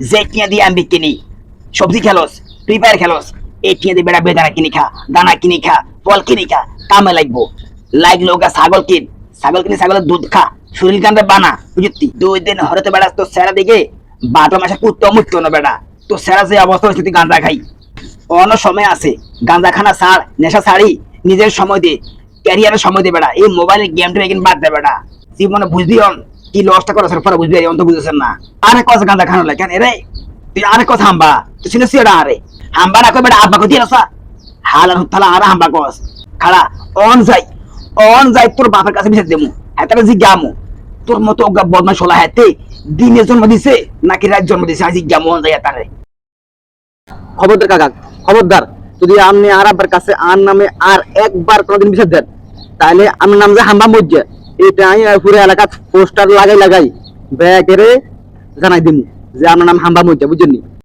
যে টিয়া দিয়ে আমি কিনি। সবজি খেলোস ফ্রি ফায়ার খেলোস। এই টিয়া দিয়ে বেড়া বেদানা কিনি খা, দানা কিনি খা, ফল কিনি খা, কামে লাগবো। লাগল গা ছাগল কিন। ছাগল কিনে, ছাগলের দুধ খা। শরীর কান্দে বানা, বুঝতি? দুই দিন হরতে বেড়া তো সেরা দিকে বারো মাসে কুত্তো মুত্তো না বেড়া। তো স্যারা যে অবস্থা হয়েছে, তুই গাঁজা খাই। অন্য সময় আছে গাঁজা খানা ছাড়, নেশা ছাড়ি, নিজের সময় দে ক্যারিয়ারের সময় দে বেড়া। এই মোবাইলের গেমটা এখানে বাদ দে বেড়া। জীবনে বুঝবি অন। কি লসটা করে পরে বুঝবি অন্ত বুঝেছেন না। আরে কথা গাঁজা খানো কেন? রে তুই আরে কথা হাম্বা। তুই শুনেছি এটা আরে? হাম্বা না কই বেড়া আব্বা কই দিলাসা হাল আর তালা আরে হাম্বা কস। খাড়া অন যাই অন যাই, তোর বাপের কাছে বিচার দেমু। এটাকে জিজ্ঞামু। তোর মতো অজ্ঞা বদমাশ হলা হাতে দিনে জন্ম দিছে নাকি রাত জন্ম দিছে? আজি জিজ্ঞামু, অন যাই তারে। খবরদার কাকা খবরদার, যদি আপনি আর আব্বার কাছে আর নামে আর একবার কোনোদিন বিচার দেন, তাহলে আমার নাম যে হাম্বা মজ্জা। এটা আমি পুরো এলাকা পোস্টার লাগাই লাগাই। ব্যাগেরে জানাই দিন যে আমার নাম হাম্বা বুঝছেন নি?